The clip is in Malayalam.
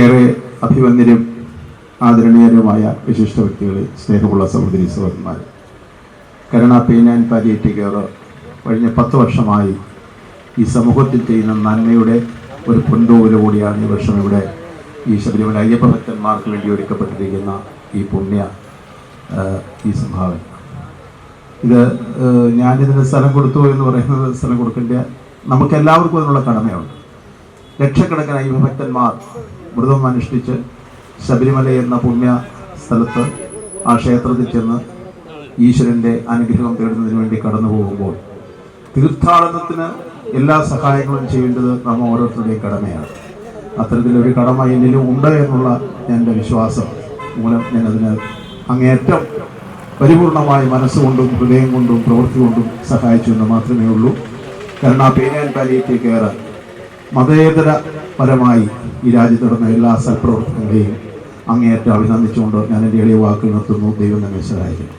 ഏറെ അഭിവന്യരും ആദരണീയരുമായ വിശിഷ്ട വ്യക്തികളെ സ്നേഹമുള്ള സഹോദരി സഹോദരന്മാർ കരുണ പീനാൻ പാലിയേറ്റീവ് കെയർ കഴിഞ്ഞ പത്ത് വർഷമായി ഈ സമൂഹത്തിൽ ചെയ്യുന്ന നന്മയുടെ ഒരു കൂടിയാണ് ഈ വർഷം ഇവിടെ ഈ ശബരിമല അയ്യപ്പ ഭക്തന്മാർക്ക് വേണ്ടി ഒരുക്കപ്പെട്ടിരിക്കുന്ന ഈ പുണ്യ ഈ സംഭാവന. ഇത് ഞാനിതിന് സ്ഥലം കൊടുത്തു എന്ന് പറയുന്നത് സ്ഥലം കൊടുക്കേണ്ട നമുക്കെല്ലാവർക്കും അതിനുള്ള കടമയുണ്ട്. ലക്ഷക്കണക്കിന് അയ്യഭക്തന്മാർ വ്രതം അനുഷ്ഠിച്ച് ശബരിമല എന്ന പുണ്യ സ്ഥലത്ത് ആ ക്ഷേത്രത്തിൽ ചെന്ന് ഈശ്വരന്റെ അനുഗ്രഹം തേടുന്നതിന് വേണ്ടി കടന്നു പോകുമ്പോൾ തീർത്ഥാടനത്തിന് എല്ലാ സഹായങ്ങളും ചെയ്യേണ്ടത് നമ്മ ഓരോരുത്തരുടെയും കടമയാണ്. അത്തരത്തിലൊരു കടമ എന്നിലും ഉണ്ട് എന്നുള്ള എന്റെ വിശ്വാസം മൂലം ഞാനതിന് അങ്ങേറ്റം പരിപൂർണമായി മനസ്സുകൊണ്ടും ഹൃദയം കൊണ്ടും പ്രവൃത്തി കൊണ്ടും സഹായിച്ചു എന്ന് മാത്രമേ ഉള്ളൂ. കാരണം ആ പേരാൻ പാലിയേറ്റ് കെയർ മതേതര പരമായി ഈ രാജ്യത്ത് നടന്ന എല്ലാ സൽപ്രവർത്തനങ്ങളെയും അങ്ങേയറ്റം അഭിനന്ദിച്ചുകൊണ്ട് ഞാൻ എന്റെ എളിയ വാക്കുകൾ നിർത്തുന്നു. ദൈവം നമ്മെ സഹായിക്കും